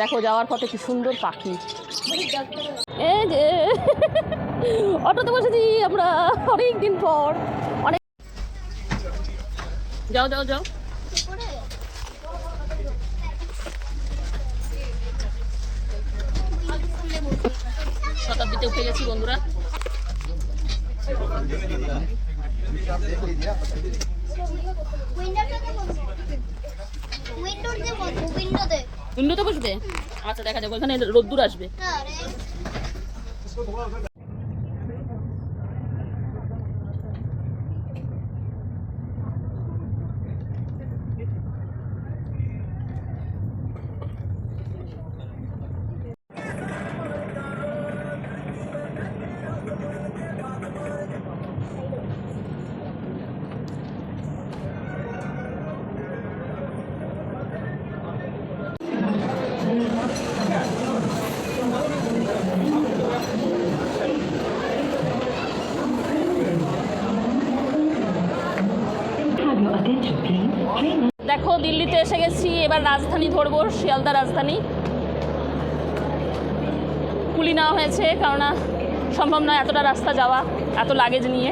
দেখো যাওয়ার পথে কি সুন্দর পাখি। এই যে অটোতে বসেছি আমরা অনেক দিন পর। অনেক যাও যাও যাও। শতাব্দীতে উঠে গেছি বন্ধুরা। উইন্ডোতে উইন্ডোতে উইন্ডোতে বসবে? আচ্ছা দেখা যাবে ওখানে রোদ্দুর আসবে। দিল্লিতে এসে গেছি, এবার রাজধানী ধরবো, শিয়ালদা রাজধানী। কুলি নেওয়া হয়েছে, কেননা সম্ভব নয় এতটা রাস্তা যাওয়া, এত লাগেজ নিয়ে।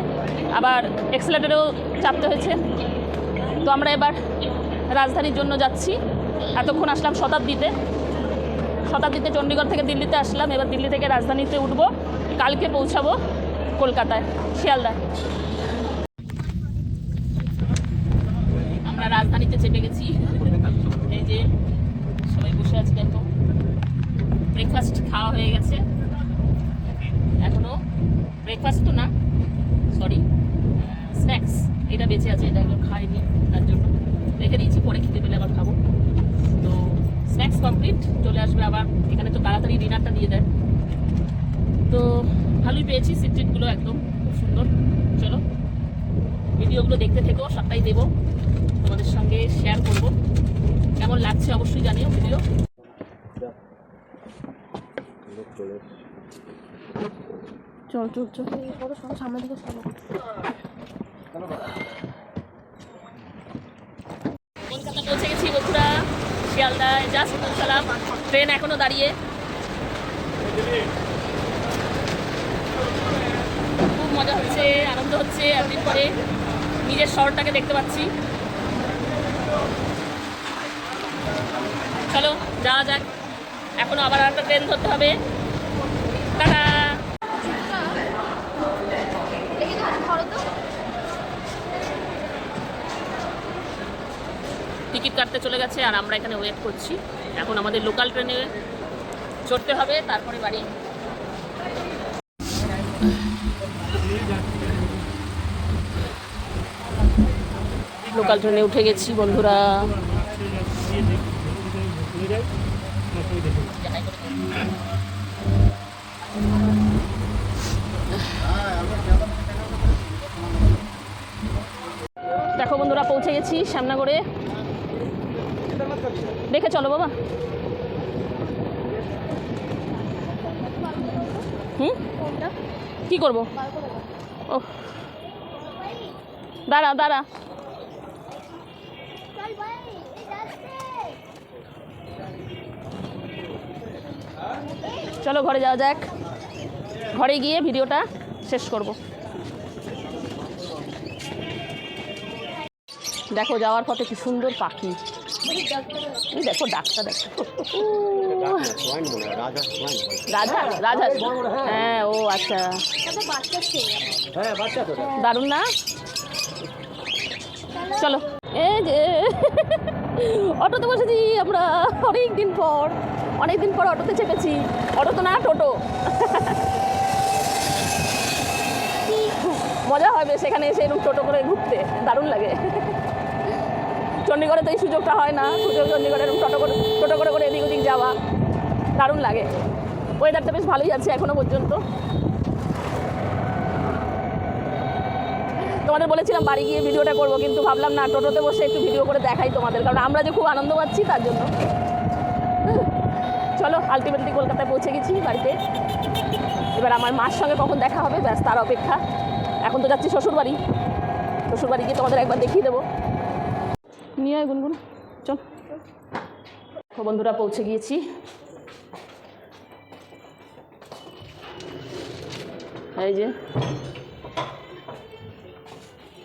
আবার এক্সেলেটারেও চাপতে হয়েছে। তো আমরা এবার রাজধানীর জন্য যাচ্ছি। এতক্ষণ আসলাম শতাব্দীতে। শতাব্দীতে চণ্ডীগড় থেকে দিল্লিতে আসলাম, এবার দিল্লি থেকে রাজধানীতে উঠবো, কালকে পৌঁছাবো কলকাতায়, শিয়ালদায় আমরা রাজধানীতে চেপে গেছি। এই যে সবাই বসে আছে দেখো। ব্রেকফাস্ট খাওয়া হয়ে গেছে। এখনও ব্রেকফাস্ট তো না সরি স্ন্যাক্স এটা বেঁচে আছে, এটা এগুলো খাইনি তার জন্য। রেখে দিয়েছি, পরে খেতে পেলে আবার খাব। তো স্ন্যাক্স কমপ্লিট চলে আসবে আবার। এখানে তো তাড়াতাড়ি ডিনারটা দিয়ে দেয়। তো ভালোই পেয়েছি সিট্রিটগুলো একদম, খুব সুন্দর। চলো। ভিডিওগুলো দেখতে থেকো সবটাই দেবো। তোমাদের সঙ্গে শেয়ার করব। কেমন লাগছে অবশ্যই জানিও ভিডিও। চল চল চল। সামনে দিকে কলকাতা পৌঁছে গেছি বন্ধুরা শিয়ালদায়। জাস্ট পৌঁছালাম ট্রেন এখনও দাঁড়িয়ে। খুব মজা হচ্ছে। হচ্ছে এতদিন পরে নিজের শহরটাকে দেখতে পাচ্ছি। চলো, যাওয়া যাক। এখনও আবার একটা ট্রেন ধরতে হবে। টিকিট কাটতে চলে গেছে আর আমরা এখানে ওয়েট করছি। এখন আমাদের লোকাল ট্রেনে চড়তে হবে, তারপরে বাড়ি। লোকাল ট্রেনে উঠে গেছি, বন্ধুরা। দেখো বন্ধুরা, পৌঁছে গেছি শ্যামনগরে। দেখে চলো বাবা। হুম? কি করব? ও দাঁড়া দাঁড়া। চলো ঘরে যাওয়া যাক। ঘরে গিয়ে ভিডিওটা শেষ করব। দেখো যাওয়ার পথে কি সুন্দর পাখি। দেখো ডাকটা দেখো। রাজা রাজা। হ্যাঁ ও আচ্ছা। দারুণ না? চলো। এই যে। অটোতে বসেছি আমরা অনেক দিন পর অনেক দিন পর অটোতে চেপেছি। অটো তো না, টোটো। মজা হবে সেখানে এসে এরকম টোটো করে ঘুরতে, দারুণ লাগে। চণ্ডীগড়ে তো এই সুযোগটা হয় না সুযোগ চণ্ডীগড়ে এরকম টোটো করে টোটো করে করে এদিক ওদিক যাওয়া, দারুণ লাগে। ওয়েদারটা বেশ ভালোই আছে এখনও পর্যন্ত। তোমাদের বলেছিলাম বাড়ি গিয়ে ভিডিওটা করব, কিন্তু ভাবলাম না, টোটোতে বসে একটু ভিডিও করে দেখাই তোমাদের, কারণ আমরা যে খুব আনন্দ পাচ্ছি তার জন্য। চলো আলটিমেটলি কলকাতায় পৌঁছে গেছি বাড়িতে। এবার আমার মার সঙ্গে কখন দেখা হবে, ব্যাস তার অপেক্ষা। এখন তো যাচ্ছি শ্বশুরবাড়ি শ্বশুরবাড়ি গিয়ে তোমাদের একবার দেখিয়ে দেবো। নিয়ে আয় গুনগুন, চল। বন্ধুরা, পৌঁছে গিয়েছি। এই যে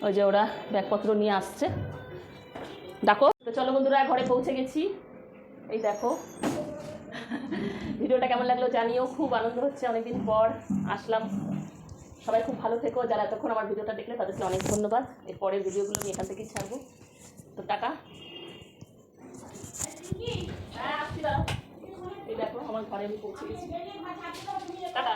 ওই যে ওরা ব্যাগপত্র নিয়ে আসছে। দেখো তো চলো বন্ধুরা, ঘরে পৌঁছে গেছি। এই দেখো, ভিডিওটা কেমন লাগল জানিও, খুব আনন্দ হচ্ছে অনেকদিন পর আসলাম। সবাই খুব ভালো থেকো, যারা এতক্ষণ আমার ভিডিওটা দেখলে তাদেরকে অনেক ধন্যবাদ। এর পরের ভিডিওগুলো আমি এখান থেকেই ছাড়বো। তো দাঁড়াও। এই দেখো, আমার ঘরে আমি পৌঁছে গেছি। টাটা।